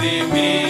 Devi.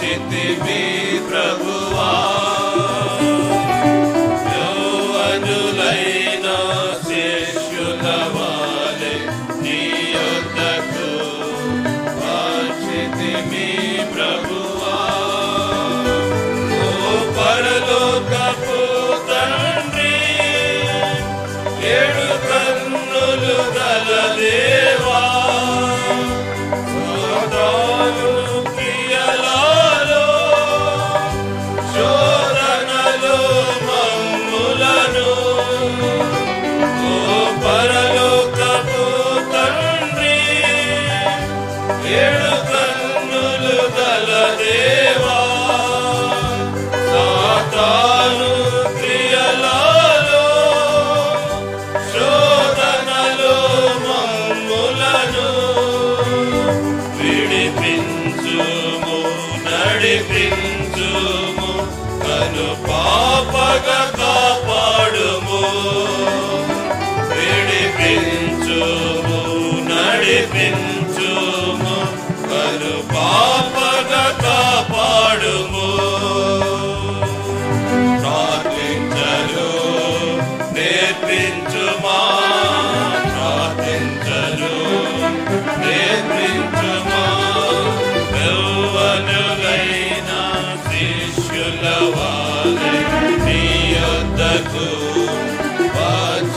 चित में प्रभुआ जो अनुलय విడిపించుము కను పాపగా కాపాడుము. విడిపించుము నడిపించు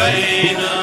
علينا